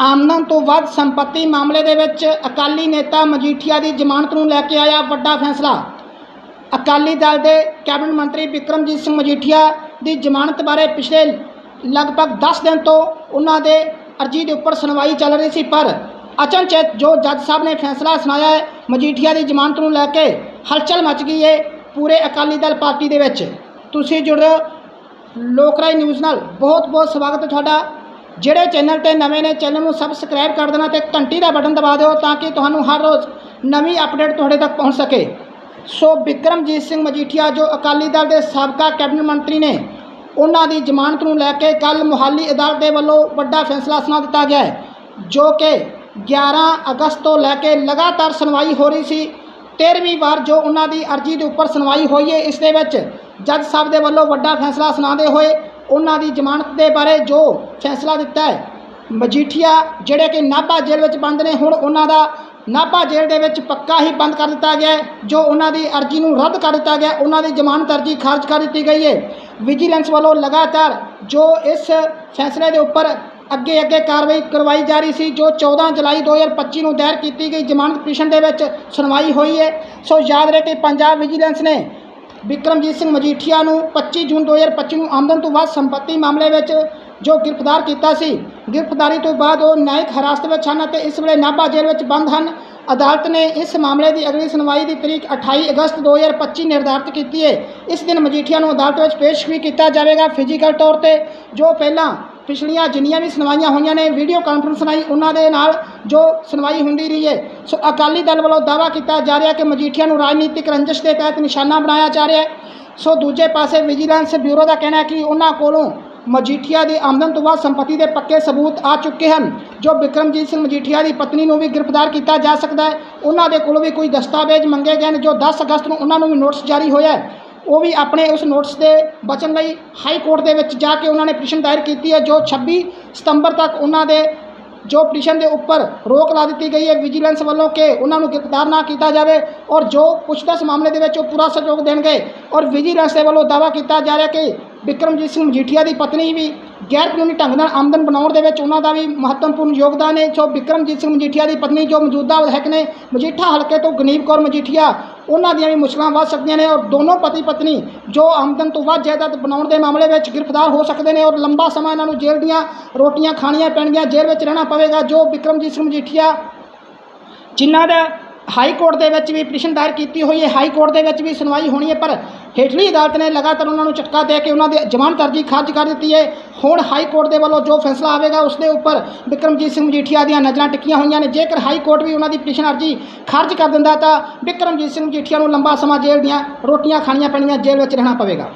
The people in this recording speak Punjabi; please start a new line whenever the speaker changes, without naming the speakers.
ਆਮਦਨ ਤੋਂ ਵੱਧ ਸੰਪਤੀ ਮਾਮਲੇ ਦੇ ਵਿੱਚ ਅਕਾਲੀ ਨੇਤਾ ਮਜੀਠੀਆ ਦੀ ਜ਼ਮਾਨਤ ਨੂੰ ਲੈ ਕੇ ਆਇਆ ਵੱਡਾ ਫੈਸਲਾ। ਅਕਾਲੀ ਦਲ ਦੇ ਕੈਬਨਿਟ ਮੰਤਰੀ ਵਿਕਰਮਜੀਤ ਸਿੰਘ ਮਜੀਠੀਆ ਦੀ ਜ਼ਮਾਨਤ ਬਾਰੇ ਪਿਛਲੇ ਲਗਭਗ 10 ਦਿਨ ਤੋਂ ਉਹਨਾਂ ਦੇ ਅਰਜੀ ਦੇ ਉੱਪਰ ਸੁਣਵਾਈ ਚੱਲ ਰਹੀ ਸੀ, ਪਰ ਅਚਨਚੇਤ ਜੋ ਜੱਜ ਸਾਹਿਬ ਨੇ ਫੈਸਲਾ ਸੁਣਾਇਆ ਹੈ, ਮਜੀਠੀਆ ਦੀ ਜ਼ਮਾਨਤ ਨੂੰ ਲੈ ਕੇ ਹਲਚਲ ਮਚ ਗਈ ਹੈ ਪੂਰੇ ਅਕਾਲੀ ਦਲ ਪਾਰਟੀ ਦੇ ਵਿੱਚ। ਤੁਸੀਂ ਜੁੜ ਰਹੇ ਹੋ ਲੋਕਰਾਈ ਨਿਊਜ਼ ਨਾਲ। ਬਹੁਤ ਬਹੁਤ ਸਵਾਗਤ ਹੈ ਤੁਹਾਡਾ। ਜਿਹੜੇ ਚੈਨਲ ਤੇ ਨਵੇਂ ਨੇ, ਚੈਨਲ ਨੂੰ ਸਬਸਕ੍ਰਾਈਬ ਕਰ ਦੇਣਾ ਤੇ ਘੰਟੀ ਦਾ ਬਟਨ ਦਬਾ ਦਿਓ ਤਾਂ ਕਿ ਤੁਹਾਨੂੰ ਹਰ ਰੋਜ਼ ਨਵੀਂ ਅਪਡੇਟ ਤੁਹਾਡੇ ਤੱਕ ਪਹੁੰਚ ਸਕੇ। ਸੋ ਬਿਕਰਮਜੀਤ ਸਿੰਘ ਮਜੀਠੀਆ, ਜੋ ਅਕਾਲੀ ਦਲ ਦੇ ਸਾਬਕਾ ਕੈਬਨਿਟ ਮੰਤਰੀ ਨੇ, ਉਹਨਾਂ ਦੀ ਜ਼ਮਾਨਤ ਨੂੰ ਲੈ ਕੇ ਕੱਲ ਮੁਹਾਲੀ ਅਦਾਲਤ ਦੇ ਵੱਲੋਂ ਵੱਡਾ ਫੈਸਲਾ ਸੁਣਾ ਦਿੱਤਾ ਗਿਆ ਹੈ, ਜੋ ਕਿ 11 ਅਗਸਤ ਤੋਂ ਲੈ ਕੇ ਲਗਾਤਾਰ ਸੁਣਵਾਈ ਹੋ ਰਹੀ ਸੀ। 13ਵੀਂ ਵਾਰ ਜੋ ਉਹਨਾਂ ਦੀ ਅਰਜੀ ਦੇ ਉੱਪਰ ਸੁਣਵਾਈ ਹੋਈ ਹੈ, ਇਸ ਦੇ ਵਿੱਚ ਜੱਜ ਸਾਹਿਬ ਦੇ ਵੱਲੋਂ ਵੱਡਾ ਫੈਸਲਾ ਸੁਣਾਉਂਦੇ ਹੋਏ ਉਹਨਾਂ ਦੀ ਜ਼ਮਾਨਤ ਦੇ ਬਾਰੇ ਜੋ ਫੈਸਲਾ ਦਿੱਤਾ ਹੈ, ਮਜੀਠੀਆ ਜਿਹੜੇ ਕਿ ਨਾਭਾ ਜੇਲ੍ਹ ਵਿੱਚ ਬੰਦ ਨੇ, ਹੁਣ ਉਹਨਾਂ ਦਾ ਨਾਭਾ ਜੇਲ੍ਹ ਦੇ ਵਿੱਚ ਪੱਕਾ ਹੀ ਬੰਦ ਕਰ ਦਿੱਤਾ ਗਿਆ ਜੋ ਉਹਨਾਂ ਦੀ ਅਰਜੀ ਨੂੰ ਰੱਦ ਕਰ ਦਿੱਤਾ ਗਿਆ ਉਹਨਾਂ ਦੀ ਜ਼ਮਾਨਤ ਅਰਜੀ ਖਾਰਜ ਕਰ ਦਿੱਤੀ ਗਈ ਹੈ। ਵਿਜੀਲੈਂਸ ਵੱਲੋਂ ਲਗਾਤਾਰ ਜੋ ਇਸ ਫੈਸਲੇ ਦੇ ਉੱਪਰ ਅੱਗੇ ਅੱਗੇ ਕਾਰਵਾਈ ਕਰਵਾਈ ਜਾ ਰਹੀ ਸੀ, ਜੋ 14 ਜੁਲਾਈ 2025 ਨੂੰ ਦਾਇਰ ਕੀਤੀ ਗਈ ਜ਼ਮਾਨਤ ਪਟੀਸ਼ਨ ਦੇ ਵਿੱਚ ਸੁਣਵਾਈ ਹੋਈ ਹੈ। ਸੋ ਯਾਦ ਰਹੇ ਕਿ ਪੰਜਾਬ ਵਿਜੀਲੈਂਸ ਨੇ ਵਿਕਰਮਜੀਤ ਸਿੰਘ ਮਜੀਠੀਆ ਨੂੰ 25 ਜੂਨ 2025 ਨੂੰ ਆਮਦਨ ਤੋਂ ਵੱਧ ਸੰਪਤੀ ਮਾਮਲੇ ਵਿੱਚ ਜੋ ਗ੍ਰਿਫਤਾਰ ਕੀਤਾ ਸੀ। ਗ੍ਰਿਫਤਾਰੀ ਤੋਂ ਬਾਅਦ ਉਹ ਨਿਆਇਕ ਹਿਰਾਸਤ ਵਿੱਚ ਹਨ ਅਤੇ ਇਸ ਵੇਲੇ ਨਾਭਾ ਜੇਲ੍ਹ ਵਿੱਚ ਬੰਦ ਹਨ। ਅਦਾਲਤ ਨੇ ਇਸ ਮਾਮਲੇ ਦੀ ਅਗਲੀ ਸੁਣਵਾਈ ਦੀ ਤਰੀਕ 28 ਅਗਸਤ 2025 ਨਿਰਧਾਰਤ ਕੀਤੀ ਹੈ। ਇਸ ਦਿਨ ਮਜੀਠੀਆ ਨੂੰ ਅਦਾਲਤ ਵਿੱਚ ਪੇਸ਼ ਵੀ ਕੀਤਾ ਜਾਵੇਗਾ। ਫਿਜ਼ੀਕਲ ਤੌਰ ਤੇ ਜੋ ਪਹਿਲਾਂ ਪਿਛਲੀਆਂ ਜਿੰਨੀਆਂ ਵੀ ਸੁਣਵਾਈਆਂ ਹੋਈਆਂ ਨੇ ਵੀਡੀਓ ਕਾਨਫਰੰਸ ਰਾਹੀਂ ਉਹਨਾਂ ਦੇ ਨਾਲ ਜੋ ਸੁਣਵਾਈ ਹੁੰਦੀ ਰਹੀ ਹੈ। ਸੋ ਅਕਾਲੀ ਦਲ ਵੱਲੋਂ ਦਾਅਵਾ ਕੀਤਾ ਜਾ ਰਿਹਾ ਕਿ ਮਜੀਠੀਆ ਨੂੰ ਰਾਜਨੀਤਿਕ ਰੰਜਿਸ਼ ਦੇ ਤਹਿਤ ਨਿਸ਼ਾਨਾ ਬਣਾਇਆ ਜਾ ਰਿਹਾ ਹੈ। ਸੋ ਦੂਜੇ ਪਾਸੇ ਵਿਜੀਲੈਂਸ ਬਿਊਰੋ ਦਾ ਕਹਿਣਾ ਹੈ ਕਿ ਉਹਨਾਂ ਕੋਲੋਂ ਮਜੀਠੀਆ ਦੀ ਆਮਦਨ ਤੋਂ ਬਾਅਦ ਸੰਪਤੀ ਦੇ ਪੱਕੇ ਸਬੂਤ ਆ ਚੁੱਕੇ ਹਨ, ਜੋ ਬਿਕਰਮਜੀਤ ਸਿੰਘ ਮਜੀਠੀਆ ਦੀ ਪਤਨੀ ਨੂੰ ਵੀ ਗ੍ਰਿਫਤਾਰ ਕੀਤਾ ਜਾ ਸਕਦਾ ਹੈ। ਉਹਨਾਂ ਦੇ ਕੋਲੋਂ ਵੀ ਕੋਈ ਦਸਤਾਵੇਜ਼ ਮੰਗੇ ਗਏ ਨੇ, ਜੋ 10 ਅਗਸਤ ਨੂੰ ਉਹਨਾਂ ਨੂੰ ਵੀ ਨੋਟਿਸ ਜਾਰੀ ਹੋਇਆ ਹੈ। ਉਹ ਵੀ ਆਪਣੇ ਉਸ ਨੋਟਿਸ ਦੇ ਬਚਣ ਲਈ ਹਾਈ ਕੋਰਟ ਦੇ ਵਿੱਚ ਜਾ ਕੇ ਉਹਨਾਂ ਨੇ ਪਟੀਸ਼ਨ ਦਾਇਰ ਕੀਤੀ ਹੈ, ਜੋ 26 ਸਤੰਬਰ ਤੱਕ ਉਹਨਾਂ ਦੇ, ਜੋ ਪਟੀਸ਼ਨ ਦੇ ਉੱਪਰ ਰੋਕ ਲਾ ਦਿੱਤੀ ਗਈ ਹੈ ਵਿਜੀਲੈਂਸ ਵੱਲੋਂ ਕਿ ਉਹਨਾਂ ਨੂੰ ਗ੍ਰਿਫਤਾਰ ਨਾ ਕੀਤਾ ਜਾਵੇ ਔਰ ਜੋ ਪੁੱਛਤਾਛ ਮਾਮਲੇ ਦੇ ਵਿੱਚ ਉਹ ਪੂਰਾ ਸਹਿਯੋਗ ਦੇਣਗੇ ਔਰ ਵਿਜੀਲੈਂਸ ਦੇ ਵੱਲੋਂ ਦਾਅਵਾ ਕੀਤਾ ਜਾ ਰਿਹਾ ਕਿ ਬਿਕਰਮਜੀਤ ਸਿੰਘ ਮਜੀਠੀਆ ਦੀ ਪਤਨੀ ਵੀ ਗੈਰ ਕਾਨੂੰਨੀ ਢੰਗ ਨਾਲ ਆਮਦਨ ਬਣਾਉਣ ਦੇ ਵਿੱਚ ਉਹਨਾਂ ਦਾ ਵੀ ਮਹੱਤਵਪੂਰਨ ਯੋਗਦਾਨ ਹੈ। ਜੋ ਬਿਕਰਮਜੀਤ ਸਿੰਘ ਮਜੀਠੀਆ ਦੀ ਪਤਨੀ ਜੋ ਮੌਜੂਦਾ ਵਿਧਾਇਕ ਨੇ, ਮਜੀਠਾ ਹਲਕੇ ਤੋਂ ਗਨੀਬ ਕੌਰ ਮਜੀਠੀਆ ਉਹਨਾਂ ਦੀਆਂ ਵੀ ਮੁਸ਼ਕਲਾਂ ਵੱਧ ਸਕਦੀਆਂ ਨੇ ਔਰ ਦੋਨੋਂ ਪਤੀ ਪਤਨੀ ਜੋ ਆਮਦਨ ਤੋਂ ਵੱਧ ਜਾਇਦਾਦ ਬਣਾਉਣ ਦੇ ਮਾਮਲੇ ਵਿੱਚ ਗ੍ਰਿਫਤਾਰ ਹੋ ਸਕਦੇ ਨੇ ਔਰ ਲੰਬਾ ਸਮਾਂ ਇਹਨਾਂ ਨੂੰ ਜੇਲ੍ਹ ਦੀਆਂ ਰੋਟੀਆਂ ਖਾਣੀਆਂ ਪੈਣਗੀਆਂ, ਜੇਲ੍ਹ ਵਿੱਚ ਰਹਿਣਾ ਪਵੇਗਾ, ਜੋ ਬਿਕਰਮਜੀਤ ਸਿੰਘ ਮਜੀਠੀਆ ਜਿਨ੍ਹਾਂ ਦਾ ਹਾਈ ਕੋਰਟ ਦੇ ਵਿੱਚ ਵੀ ਪਟੀਸ਼ਨ ਦਾਇਰ ਕੀਤੀ ਹੋਈ ਹੈ। ਹਾਈ ਕੋਰਟ ਦੇ ਵਿੱਚ ਵੀ ਸੁਣਵਾਈ ਹੋਣੀ ਹੈ, ਪਰ ਹੇਠਲੀ ਅਦਾਲਤ ਨੇ ਲਗਾਤਾਰ ਉਹਨਾਂ ਨੂੰ ਝਟਕਾ ਦੇ ਕੇ ਉਹਨਾਂ ਦੀ ਜ਼ਮਾਨਤ ਅਰਜੀ ਖਾਰਜ ਕਰ ਦਿੱਤੀ ਹੈ। ਹੁਣ ਹਾਈ ਕੋਰਟ ਦੇ ਵੱਲੋਂ ਜੋ ਫੈਸਲਾ ਆਵੇਗਾ, ਉਸ ਦੇ ਉੱਪਰ ਬਿਕਰਮਜੀਤ ਸਿੰਘ ਮਜੀਠੀਆ ਦੀਆਂ ਨਜ਼ਰਾਂ ਟਿੱਕੀਆਂ ਹੋਈਆਂ ਨੇ। ਜੇਕਰ ਹਾਈ ਕੋਰਟ ਵੀ ਉਹਨਾਂ ਦੀ ਪਟੀਸ਼ਨ ਅਰਜੀ ਖਾਰਜ ਕਰ ਦਿੰਦਾ, ਤਾਂ ਬਿਕਰਮਜੀਤ ਸਿੰਘ ਮਜੀਠੀਆ ਨੂੰ ਲੰਬਾ ਸਮਾਂ ਜੇਲ੍ਹ ਦੀਆਂ ਰੋਟੀਆਂ ਖਾਣੀਆਂ ਪੈਣੀਆਂ ਜੇਲ੍ਹ ਵਿੱਚ ਰਹਿਣਾ ਪਵੇਗਾ।